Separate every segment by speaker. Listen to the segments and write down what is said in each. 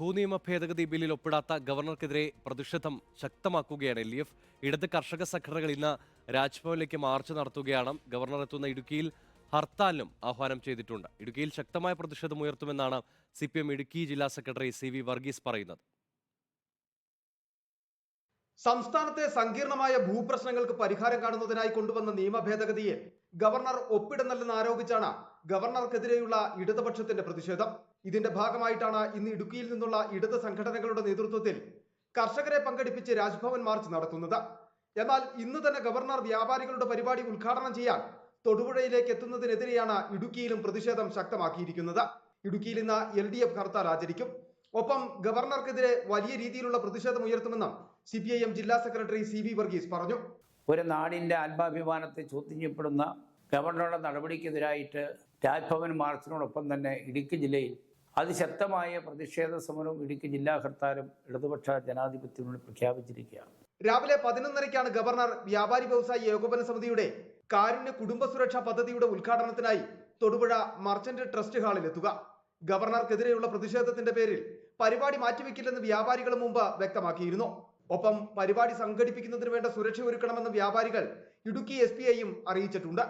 Speaker 1: ഭൂനിയമ ഭേദഗതി ബില്ലിൽ ഒപ്പിടാത്ത ഗവർണർക്കെതിരെ പ്രതിഷേധം ശക്തമാക്കുകയാണ് എൽ ഡി എഫ്. ഇടത് കർഷക സംഘടനകൾ ഇന്ന് രാജ്ഭവനിലേക്ക് മാർച്ച് നടത്തുകയാണ്. ഗവർണർ എത്തുന്ന ഇടുക്കിയിൽ ഹർത്താലിനും ആഹ്വാനം ചെയ്തിട്ടുണ്ട്. ഇടുക്കിയിൽ ശക്തമായ പ്രതിഷേധം ഉയർത്തുമെന്നാണ് സി പി എം ഇടുക്കി ജില്ലാ സെക്രട്ടറി സി വി വർഗീസ് പറയുന്നത്.
Speaker 2: സംസ്ഥാനത്തെ സങ്കീർണമായ ഭൂപ്രശ്നങ്ങൾക്ക് പരിഹാരം കാണുന്നതിനായി കൊണ്ടുവന്ന നിയമ ഭേദഗതിയെ ഗവർണർ ഒപ്പിടുന്നില്ലെന്ന് ആരോപിച്ചാണ് ഗവർണർക്കെതിരെയുള്ള ഇടതുപക്ഷത്തിന്റെ പ്രതിഷേധം. ഇതിന്റെ ഭാഗമായിട്ടാണ് ഇന്ന് ഇടുക്കിയിൽ നിന്നുള്ള ഇടത് സംഘടനകളുടെ നേതൃത്വത്തിൽ കർഷകരെ പങ്കെടുപ്പിച്ച് രാജ്ഭവൻ മാർച്ച് നടത്തുന്നത്. എന്നാൽ ഇന്ന് തന്നെ ഗവർണർ വ്യാപാരികളുടെ പരിപാടി ഉദ്ഘാടനം ചെയ്യാൻ തൊടുപുഴയിലേക്ക് എത്തുന്നതിനെതിരെയാണ് ഇടുക്കിയിലും പ്രതിഷേധം ശക്തമാക്കിയിരിക്കുന്നത്. ഇടുക്കിയിൽ ഇന്ന് എൽ ഡി എഫ് ഹർത്താൽ ആചരിക്കും. ഒപ്പം ഗവർണർക്കെതിരെ വലിയ രീതിയിലുള്ള പ്രതിഷേധം ഉയർത്തുമെന്നും സി ജില്ലാ സെക്രട്ടറി സി വർഗീസ് പറഞ്ഞു.
Speaker 3: ഒരു നാടിന്റെ ആത്മാഭിമാനത്തെ ചോദ്യം ചെയ്യപ്പെടുന്ന ഗവർണറുടെ നടപടിക്കെതിരായിട്ട് രാജ്ഭവൻ മാർച്ചിനോടൊപ്പം തന്നെ ഇടുക്കി ജില്ലയിൽ അതിശക്തമായ പ്രതിഷേധ സമരവും ഇടുക്കി ജില്ലാ ഹർത്താലും ഇടതുപക്ഷ ജനാധിപത്യത്തിനോട് പ്രഖ്യാപിച്ചിരിക്കുകയാണ്.
Speaker 2: രാവിലെ പതിനൊന്നരയ്ക്കാണ് ഗവർണർ വ്യാപാരി വ്യവസായി ഏകോപന സമിതിയുടെ കാരുണ്യ കുടുംബ സുരക്ഷാ പദ്ധതിയുടെ ഉദ്ഘാടനത്തിനായി തൊടുപുഴ മർച്ചന്റ് ട്രസ്റ്റ് ഹാളിൽ എത്തുക. ഗവർണർക്കെതിരെയുള്ള പ്രതിഷേധത്തിന്റെ പേരിൽ പരിപാടി മാറ്റിവെക്കില്ലെന്ന് വ്യാപാരികളും മുമ്പ് വ്യക്തമാക്കിയിരുന്നു. ഒപ്പം പരിപാടി സംഘടിപ്പിക്കുന്നതിന് വേണ്ട സുരക്ഷ ഒരുക്കണമെന്ന് വ്യാപാരികൾ ഇടുക്കി എസ് പി ഐയും അറിയിച്ചിട്ടുണ്ട്.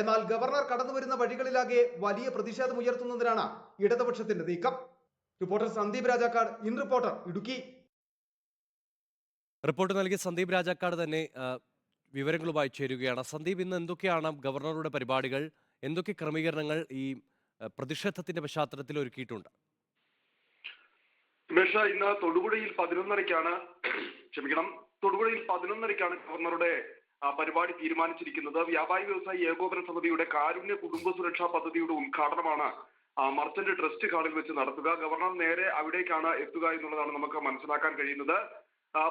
Speaker 2: എന്നാൽ ഗവർണർ കടന്നു വരുന്ന വഴികളിലാകെ വലിയ പ്രതിഷേധം ഉയർത്തുന്നതിനാണ് ഇടതുപക്ഷത്തിന്റെ നീക്കം. Reporter Sandeep Rajakkad in reporter Idukki.
Speaker 1: Report നൽകിയ സന്ദീപ് രാജാക്കാട് തന്നെ വിവരങ്ങളുമായി ചേരുകയാണ്. സന്ദീപ് ഇന്ന് എന്തൊക്കെയാണ് ഗവർണറുടെ പരിപാടികൾ? എന്തൊക്കെ ക്രമീകരണങ്ങൾ ഈ പ്രതിഷേധത്തിന്റെ പശ്ചാത്തലത്തിൽ ഒരുക്കിയിട്ടുണ്ട്?
Speaker 4: ഇന്ന് തൊടുപുഴയിൽ പതിനൊന്നരയ്ക്കാണ് ക്ഷമിക്കണം. തൊടുപുഴയിൽ പതിനൊന്നരയ്ക്കാണ് ഗവർണറുടെ പരിപാടി തീരുമാനിച്ചിരിക്കുന്നത്. വ്യാപാരി വ്യവസായി ഏകോപന സമിതിയുടെ കാരുണ്യ കുടുംബ സുരക്ഷാ പദ്ധതിയുടെ ഉദ്ഘാടനമാണ് മർച്ചന്റ് ട്രസ്റ്റ് ഹാളിൽ വെച്ച് നടത്തുക. ഗവർണർ നേരെ അവിടേക്കാണ് എത്തുക എന്നുള്ളതാണ് നമുക്ക് മനസ്സിലാക്കാൻ കഴിയുന്നത്.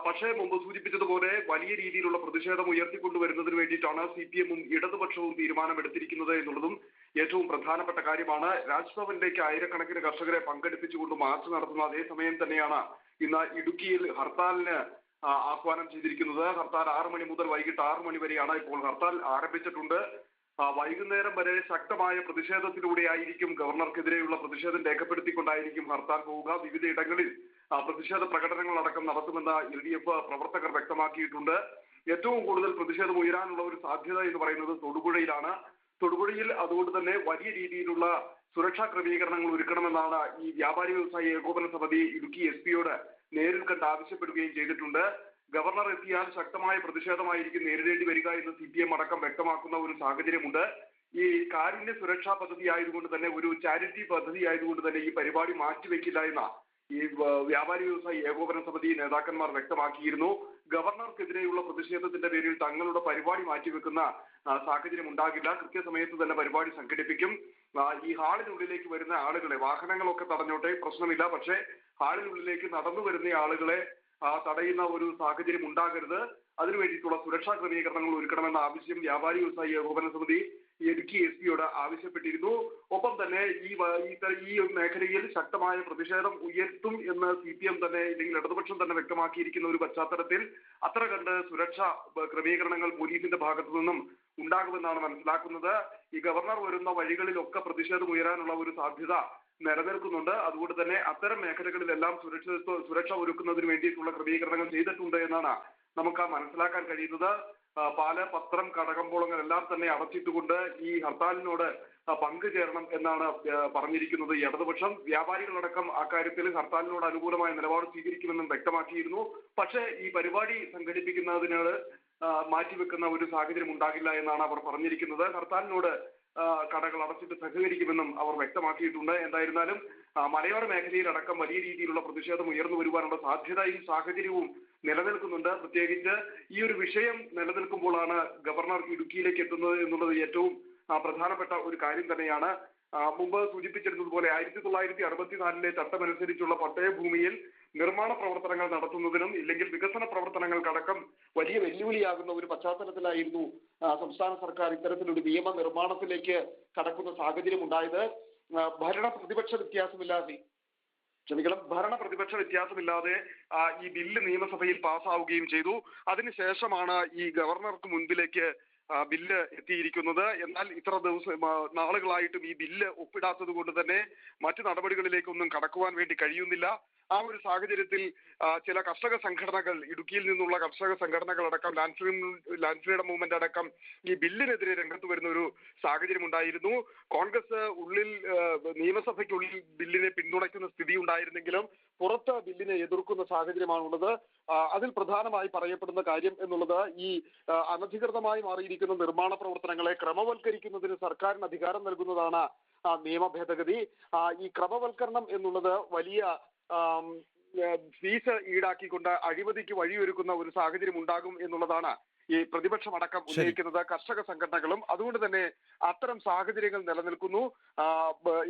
Speaker 4: പക്ഷേ മുമ്പ് സൂചിപ്പിച്ചതുപോലെ വലിയ രീതിയിലുള്ള പ്രതിഷേധം ഉയർത്തിക്കൊണ്ടുവരുന്നതിന് വേണ്ടിയിട്ടാണ് സി പി എമ്മും ഇടതുപക്ഷവും തീരുമാനമെടുത്തിരിക്കുന്നത് എന്നുള്ളതും ഏറ്റവും പ്രധാനപ്പെട്ട കാര്യമാണ്. രാജ്ഭവനിലേക്ക് ആയിരക്കണക്കിന് കർഷകരെ പങ്കെടുപ്പിച്ചുകൊണ്ട് മാർച്ച് നടത്തുന്ന അതേ സമയം തന്നെയാണ് ഇന്ന് ഇടുക്കിയിൽ ഹർത്താലിന് ആഹ്വാനം ചെയ്തിരിക്കുന്നത് ഹർത്താൽ ആറ് മണി മുതൽ വൈകിട്ട് ആറ് മണി വരെയാണ് ഇപ്പോൾ ഹർത്താൽ ആരംഭിച്ചിട്ടുണ്ട്. വൈകുന്നേരം വരെ ശക്തമായ പ്രതിഷേധത്തിലൂടെയായിരിക്കും ഗവർണർക്കെതിരെയുള്ള പ്രതിഷേധം രേഖപ്പെടുത്തിക്കൊണ്ടായിരിക്കും ഹർത്താൽ പോവുക. വിവിധ ഇടങ്ങളിൽ പ്രതിഷേധ പ്രകടനങ്ങൾ അടക്കം നടത്തുമെന്ന് എൽ ഡി എഫ് പ്രവർത്തകർ വ്യക്തമാക്കിയിട്ടുണ്ട്. ഏറ്റവും കൂടുതൽ പ്രതിഷേധം ഉയരാനുള്ള ഒരു സാധ്യത എന്ന് പറയുന്നത് തൊടുപുഴയിലാണ്. തൊടുപുഴയിൽ അതുകൊണ്ട് തന്നെ വലിയ രീതിയിലുള്ള സുരക്ഷാ ക്രമീകരണങ്ങൾ ഒരുക്കണമെന്നാണ് ഈ വ്യാപാരി വ്യവസായി ഏകോപന സമിതി ഇടുക്കി എസ് പിയോട് നേരിൽ കണ്ട് ആവശ്യപ്പെടുകയും ചെയ്തിട്ടുണ്ട്. ഗവർണർ എത്തിയാൽ ശക്തമായ പ്രതിഷേധമായിരിക്കും നേരിടേണ്ടി വരിക എന്ന് സി പി എം അടക്കം വ്യക്തമാക്കുന്ന ഒരു സാഹചര്യമുണ്ട്. ഈ കാരുണ്യ സുരക്ഷാ പദ്ധതി ആയതുകൊണ്ട് തന്നെ ഒരു ചാരിറ്റി പദ്ധതി ആയതുകൊണ്ട് തന്നെ ഈ പരിപാടി മാറ്റിവെക്കില്ല എന്ന ഈ വ്യാപാരി വ്യവസായി ഏകോപന സമിതി നേതാക്കന്മാർ വ്യക്തമാക്കിയിരുന്നു. ഗവർണർക്കെതിരെയുള്ള പ്രതിഷേധത്തിന്റെ പേരിൽ തങ്ങളുടെ പരിപാടി മാറ്റിവെക്കുന്ന സാഹചര്യം ഉണ്ടാകില്ല. കൃത്യസമയത്ത് തന്നെ പരിപാടി സംഘടിപ്പിക്കും. ഈ ഹാളിനുള്ളിലേക്ക് വരുന്ന ആളുകളെ വാഹനങ്ങളൊക്കെ തടഞ്ഞോട്ടെ പ്രശ്നമില്ല. പക്ഷേ ഹാളിനുള്ളിലേക്ക് നടന്നു വരുന്ന ആളുകളെ തടയുന്ന ഒരു സാഹചര്യം ഉണ്ടാകരുത്. അതിനു വേണ്ടിയിട്ടുള്ള സുരക്ഷാ ക്രമീകരണങ്ങൾ ഒരുക്കണമെന്ന ആവശ്യം വ്യാപാരി വ്യവസായി ഏകോപന സമിതി ഇടുക്കി എസ് പിയോട് ആവശ്യപ്പെട്ടിരുന്നു. ഒപ്പം തന്നെ ഈ ഈ മേഖലയിൽ ശക്തമായ പ്രതിഷേധം ഉയർത്തും എന്ന് സി പി എം തന്നെ ഇല്ലെങ്കിൽ ഇടതുപക്ഷം തന്നെ വ്യക്തമാക്കിയിരിക്കുന്ന ഒരു പശ്ചാത്തലത്തിൽ അത്ര കണ്ട് സുരക്ഷാ ക്രമീകരണങ്ങൾ പോലീസിന്റെ ഭാഗത്തു നിന്നും ഉണ്ടാകുമെന്നാണ് മനസ്സിലാക്കുന്നത്. ഈ ഗവർണർ വരുന്ന വഴികളിലൊക്കെ പ്രതിഷേധം ഉയരാനുള്ള ഒരു സാധ്യത നിലനിൽക്കുന്നുണ്ട്. അതുകൊണ്ട് തന്നെ അത്തരം മേഖലകളിലെല്ലാം സുരക്ഷിതത്വ സുരക്ഷ ഒരുക്കുന്നതിന് വേണ്ടിയിട്ടുള്ള ക്രമീകരണങ്ങൾ ചെയ്തിട്ടുണ്ട് എന്നാണ് നമുക്ക് മനസ്സിലാക്കാൻ കഴിയുന്നത്. പാല പത്രം കടകമ്പോളങ്ങൾ എല്ലാം തന്നെ അടച്ചിട്ടുകൊണ്ട് ഈ ഹർത്താലിനോട് പങ്കുചേരണം എന്നാണ് പറഞ്ഞിരിക്കുന്നത്. ഇടതുപക്ഷം വ്യാപാരികളടക്കം അക്കാര്യത്തിൽ ഹർത്താലിനോട് അനുകൂലമായ നിലപാട് സ്വീകരിക്കുമെന്നും വ്യക്തമാക്കിയിരുന്നു. പക്ഷേ ഈ പരിപാടി സംഘടിപ്പിക്കുന്നതിനോട് മാറ്റിവെക്കുന്ന ഒരു സാഹചര്യം ഉണ്ടാകില്ല എന്നാണ് അവർ പറഞ്ഞിരിക്കുന്നത്. ഹർത്താലിനോട് കടകൾ അടച്ചിട്ട് സഹകരിക്കുമെന്നും അവർ വ്യക്തമാക്കിയിട്ടുണ്ട്. എന്തായിരുന്നാലും മലയോര മേഖലയിലടക്കം വലിയ രീതിയിലുള്ള പ്രതിഷേധം ഉയർന്നു വരുവാനുള്ള സാധ്യതയും സാഹചര്യവും നിലനിൽക്കുന്നുണ്ട്. പ്രത്യേകിച്ച് ഈ ഒരു വിഷയം നിലനിൽക്കുമ്പോഴാണ് ഗവർണർ ഇടുക്കിയിലേക്ക് എത്തുന്നത് എന്നുള്ളത് ഏറ്റവും പ്രധാനപ്പെട്ട ഒരു കാര്യം തന്നെയാണ്. മുമ്പ് സൂചിപ്പിച്ചിരുന്നതുപോലെ ആയിരത്തി തൊള്ളായിരത്തി അറുപത്തിനാലിലെ ചട്ടമനുസരിച്ചുള്ള പട്ടയ ഭൂമിയിൽ നിർമ്മാണ പ്രവർത്തനങ്ങൾ നടത്തുന്നതിനും ഇല്ലെങ്കിൽ വികസന പ്രവർത്തനങ്ങൾക്കടക്കം വലിയ വെല്ലുവിളിയാകുന്ന ഒരു പശ്ചാത്തലത്തിലായിരുന്നു സംസ്ഥാന സർക്കാർ ഇത്തരത്തിലൊരു നിയമ നിർമ്മാണത്തിലേക്ക് കടക്കുന്ന സാഹചര്യം ഉണ്ടായത് ഭരണ പ്രതിപക്ഷ വ്യത്യാസമില്ലാതെ. ക്ഷമിക്കണം ഭരണ പ്രതിപക്ഷ വ്യത്യാസമില്ലാതെ ഈ ബില്ല് നിയമസഭയിൽ പാസ്സാവുകയും ചെയ്തു. അതിനുശേഷമാണ് ഈ ഗവർണർക്ക് മുൻപിലേക്ക് ബില്ല് എത്തിയിരിക്കുന്നത്. എന്നാൽ ഇത്ര ദിവസം നാളുകളായിട്ടും ഈ ബില്ല് ഒപ്പിടാത്തത് കൊണ്ട് തന്നെ മറ്റു നടപടികളിലേക്കൊന്നും കടക്കുവാൻ വേണ്ടി കഴിയുന്നില്ല. ആ ഒരു സാഹചര്യത്തിൽ ചില കർഷക സംഘടനകൾ ഇടുക്കിയിൽ നിന്നുള്ള കർഷക സംഘടനകൾ അടക്കം land free land freedom movement അടക്കം ഈ ബില്ലിനെതിരെ രംഗത്ത് വരുന്ന ഒരു സാഹചര്യം ഉണ്ടായിരുന്നു കോൺഗ്രസ് ഉള്ളിൽ നിയമസഭയ്ക്കുള്ളിൽ ബില്ലിനെ പിന്തുണയ്ക്കുന്ന സ്ഥിതി ഉണ്ടായിരുന്നെങ്കിലും പുറത്ത് ബില്ലിനെ എതിർക്കുന്ന സാഹചര്യമാണുള്ളത്. അതിൽ പ്രധാനമായി പറയപ്പെടുന്ന കാര്യം എന്നുള്ളത് ഈ അനധികൃതമായി മാറിയിരിക്കുന്ന നിർമ്മാണ പ്രവർത്തനങ്ങളെ ക്രമവൽക്കരിക്കുന്നതിന് സർക്കാരിന് അധികാരം നൽകുന്നതാണ് നിയമ ഭേദഗതി. ഈ ക്രമവൽക്കരണം എന്നുള്ളത് വലിയ ഫീസ് ഈടാക്കിക്കൊണ്ട് അഴിമതിക്ക് വഴിയൊരുക്കുന്ന ഒരു സാഹചര്യം ഉണ്ടാകും എന്നുള്ളതാണ് ഈ പ്രതിപക്ഷമടക്കം. ഉന്നയിക്കുന്നത് കർഷക സംഘടനകളും അതുകൊണ്ട് തന്നെ അത്തരം സാഹചര്യങ്ങൾ നിലനിൽക്കുന്നു.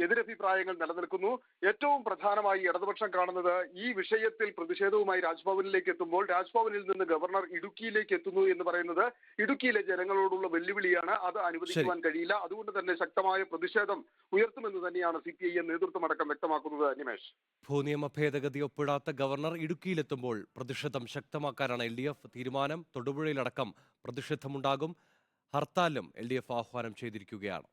Speaker 4: എതിരഭിപ്രായങ്ങൾ നിലനിൽക്കുന്നു. ഏറ്റവും പ്രധാനമായി ഇടതുപക്ഷം കാണുന്നത് ഈ വിഷയത്തിൽ പ്രതിഷേധവുമായി രാജ്ഭവനിലേക്ക് എത്തുമ്പോൾ രാജ്ഭവനിൽ നിന്ന് ഗവർണർ ഇടുക്കിയിലേക്ക് എത്തുന്നു എന്ന് പറയുന്നത് ഇടുക്കിയിലെ ജനങ്ങളോടുള്ള വെല്ലുവിളിയാണ്. അത് അനുവദിക്കുവാൻ കഴിയില്ല. അതുകൊണ്ട് തന്നെ ശക്തമായ പ്രതിഷേധം ഉയർത്തുമെന്ന് തന്നെയാണ് സി പി ഐ എം നേതൃത്വമടക്കം വ്യക്തമാക്കുന്നത് നിമേഷ്
Speaker 1: ഭൂനിയമ ഭേദഗതി ഒപ്പിടാത്ത ഗവർണർ ഇടുക്കിയിലെത്തുമ്പോൾ പ്രതിഷേധം ശക്തമാക്കാനാണ് എൽ ഡി എഫ് തീരുമാനം. തൊടുപുഴയിലടക്കം അടക്കം പ്രതിഷേധമുണ്ടാകും. ഹർത്താലും എൽ ഡി എഫ് ആഹ്വാനം ചെയ്തിരിക്കുകയാണ്.